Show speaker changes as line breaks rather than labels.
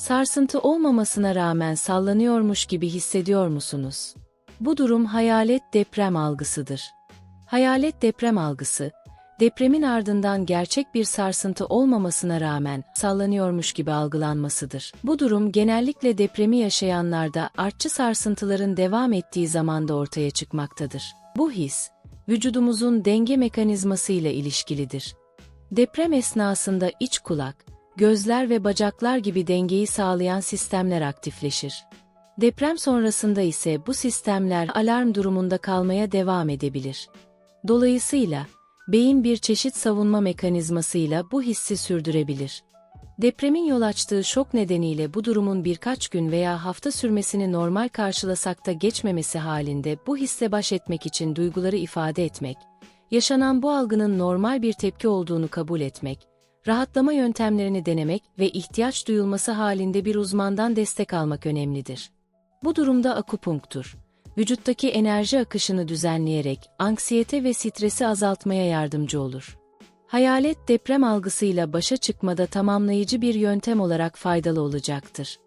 Sarsıntı olmamasına rağmen sallanıyormuş gibi hissediyor musunuz? Bu durum hayalet deprem algısıdır. Hayalet deprem algısı, depremin ardından gerçek bir sarsıntı olmamasına rağmen sallanıyormuş gibi algılanmasıdır. Bu durum genellikle depremi yaşayanlarda artçı sarsıntıların devam ettiği zamanda ortaya çıkmaktadır. Bu his, vücudumuzun denge mekanizması ile ilişkilidir. Deprem esnasında iç kulak, gözler ve bacaklar gibi dengeyi sağlayan sistemler aktifleşir. Deprem sonrasında ise bu sistemler alarm durumunda kalmaya devam edebilir. Dolayısıyla, beyin bir çeşit savunma mekanizmasıyla bu hissi sürdürebilir. Depremin yol açtığı şok nedeniyle bu durumun birkaç gün veya hafta sürmesini normal karşılasak da geçmemesi halinde bu hisse baş etmek için duyguları ifade etmek, yaşanan bu algının normal bir tepki olduğunu kabul etmek, rahatlama yöntemlerini denemek ve ihtiyaç duyulması halinde bir uzmandan destek almak önemlidir. Bu durumda akupunktur, vücuttaki enerji akışını düzenleyerek anksiyete ve stresi azaltmaya yardımcı olur. Hayalet deprem algısıyla başa çıkmada tamamlayıcı bir yöntem olarak faydalı olacaktır.